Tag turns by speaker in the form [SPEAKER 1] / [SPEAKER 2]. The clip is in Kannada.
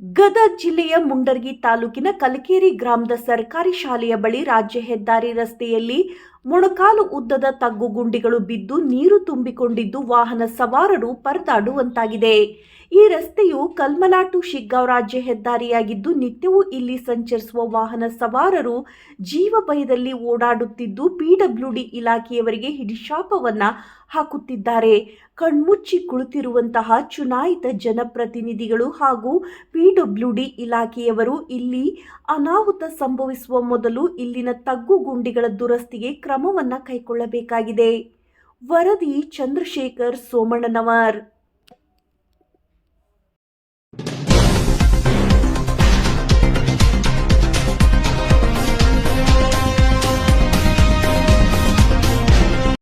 [SPEAKER 1] ಗದಗ ಜಿಲ್ಲೆಯ ಮುಂಡರ್ಗಿ ತಾಲೂಕಿನ ಕಲಕೇರಿ ಗ್ರಾಮದ ಸರ್ಕಾರಿ ಶಾಲೆಯ ಬಳಿ ರಾಜ್ಯ ಹೆದ್ದಾರಿ ರಸ್ತೆಯಲ್ಲಿ ಮೊಣಕಾಲು ಉದ್ದದ ತಗ್ಗು ಗುಂಡಿಗಳು ಬಿದ್ದು ನೀರು ತುಂಬಿಕೊಂಡಿದ್ದು ವಾಹನ ಸವಾರರು ಪರದಾಡುವಂತಾಗಿದೆ. ಈ ರಸ್ತೆಯು ಕಲ್ಮಲಾಟು ಶಿಗ್ಗಾಂವ್ ರಾಜ್ಯ ಹೆದ್ದಾರಿಯಾಗಿದ್ದು, ನಿತ್ಯವೂ ಇಲ್ಲಿ ಸಂಚರಿಸುವ ವಾಹನ ಸವಾರರು ಜೀವ ಭಯದಲ್ಲಿ ಓಡಾಡುತ್ತಿದ್ದು ಪಿಡಬ್ಲ್ಯೂಡಿ ಇಲಾಖೆಯವರಿಗೆ ಹಿಡಿಶಾಪವನ್ನ ಹಾಕುತ್ತಿದ್ದಾರೆ. ಕಣ್ಮುಚ್ಚಿ ಕುಳಿತಿರುವಂತಹ ಚುನಾಯಿತ ಜನಪ್ರತಿನಿಧಿಗಳು ಹಾಗೂ ಪಿಡಬ್ಲ್ಯೂಡಿ ಇಲಾಖೆಯವರು ಇಲ್ಲಿ ಅನಾಹುತ ಸಂಭವಿಸುವ ಮೊದಲು ಇಲ್ಲಿನ ತಗ್ಗು ಗುಂಡಿಗಳ ದುರಸ್ತಿಗೆ ಕ್ರಮವನ್ನ ಕೈಗೊಳ್ಳಬೇಕಾಗಿದೆ ವರದಿ ಚಂದ್ರಶೇಖರ್ ಸೋಮಣ್ಣನವರ್.